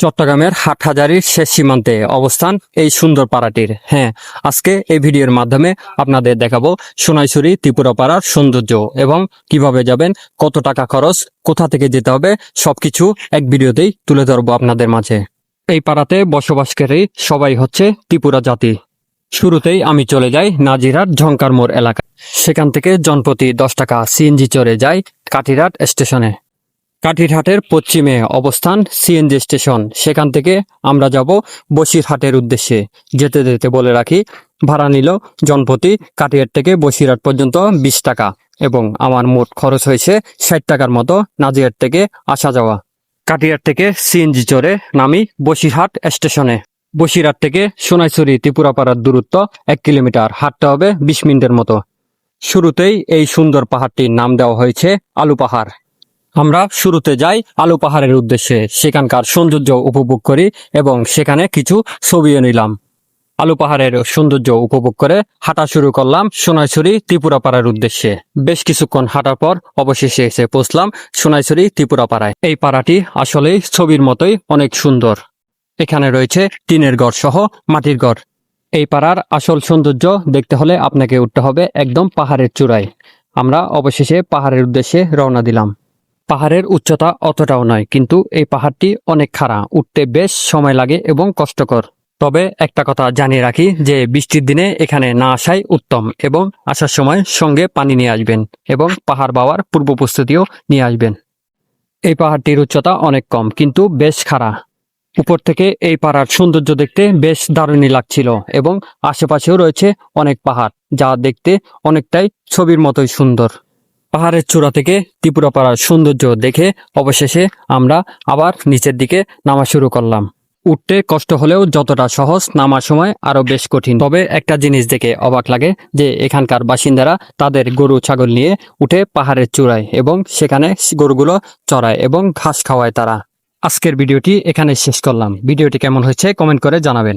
চট্টগ্রামের হাটহাজারির শেষ সীমান্তে অবস্থান এই সুন্দর পাড়াটির। হ্যাঁ আজকে এই ভিডিওর মাধ্যমে আপনাদের দেখাবো সোনাইছড়ি ত্রিপুরা পাড়ার সৌন্দর্য এবং কীভাবে যাবেন, কত টাকা খরচ, কোথা থেকে যেতে হবে, সবকিছু এক ভিডিওতেই তুলে ধরবো আপনাদের মাঝে। এই পাড়াতে বসবাসকারী সবাই হচ্ছে ত্রিপুরা জাতি। শুরুতেই আমি চলে যাই নাজিরহাট ঝঙ্কার মোড় এলাকা সেখান থেকে জনপ্রতি দশ টাকা সিএনজি চড়ে যাই কাঠিরহাট স্টেশনে। কাঠিরহাটের পশ্চিমে অবস্থান সিএনজি স্টেশন। সেখান থেকে আমরা যাব বসিরহাটের উদ্দেশ্যে। যেতে যেতে বলে রাখি, ভাড়া নিল জনপ্রতি কাঠিরহাট থেকে বসিরহাট পর্যন্ত বিশ টাকা এবং আমার মোট খরচ হয়েছে ষাট টাকার মতো নাজিরহাট থেকে আসা যাওয়া। কাঠিরহাট থেকে সিএনজি চড়ে নামি বসিরহাট স্টেশনে। বসিরহাট থেকে সোনাইছড়ি ত্রিপুরাপাড়ার দূরত্ব এক কিলোমিটার। হাঁটতে হবে বিশ মিনিটের মতো। শুরুতেই এই সুন্দর পাহাড়টির নাম দেওয়া হয়েছে আলু পাহাড়। আমরা শুরুতে যাই আলু পাহাড়ের উদ্দেশ্যে। সেখানকার সৌন্দর্য উপভোগ করি এবং সেখানে কিছু ছবিও নিলাম। আলু পাহাড়ের সৌন্দর্য উপভোগ করে হাঁটা শুরু করলাম সোনাইছড়ি ত্রিপুরা পাড়ার উদ্দেশ্যে। বেশ কিছুক্ষণ হাঁটার পর অবশেষে এসে পৌঁছলাম সোনাইছড়ি ত্রিপুরা পাড়ায় এই পাড়াটি আসলেই ছবির মতোই অনেক সুন্দর। এখানে রয়েছে টিনের ঘর সহ মাটির ঘর। এই পাড়ার আসল সৌন্দর্য দেখতে হলে আপনাকে উঠতে হবে একদম পাহাড়ের চূড়ায়। আমরা অবশেষে পাহাড়ের উদ্দেশ্যে রওনা দিলাম। পাহাড়ের উচ্চতা অতটাও নয়, কিন্তু এই পাহাড়টি অনেক খাড়া, উঠতে বেশ সময় লাগে এবং কষ্টকর। তবে একটা কথা জানিয়ে রাখি যে বৃষ্টির দিনে এখানে না আসাই উত্তম এবং আসার সময় সঙ্গে পানি নিয়ে আসবেন এবং পাহাড় বাওয়ার পূর্ব প্রস্তুতিও নিয়ে আসবেন। এই পাহাড়টির উচ্চতা অনেক কম, কিন্তু বেশ খাড়া। উপর থেকে এই পাহাড় সৌন্দর্য দেখতে বেশ দারুণই লাগছিল এবং আশেপাশেও রয়েছে অনেক পাহাড়, যা দেখতে অনেকটাই ছবির মতোই সুন্দর। পাহাড়ের চূড়া থেকে ত্রিপুরা পাড়ার সৌন্দর্য দেখে অবশেষে আমরা আবার নিচের দিকে নামা শুরু করলাম। উঠতে কষ্ট হলেও যতটা সহজ নামার সময় আরও বেশ কঠিন। তবে একটা জিনিস দেখে অবাক লাগে যে এখানকার বাসিন্দারা তাদের গরু, ছাগল নিয়ে উঠে পাহাড়ের চূড়ায় এবং সেখানে গরুগুলো চড়ায় এবং ঘাস খাওয়ায় তারা। আজকের ভিডিওটি এখানে শেষ করলাম। ভিডিওটি কেমন হয়েছে কমেন্ট করে জানাবেন।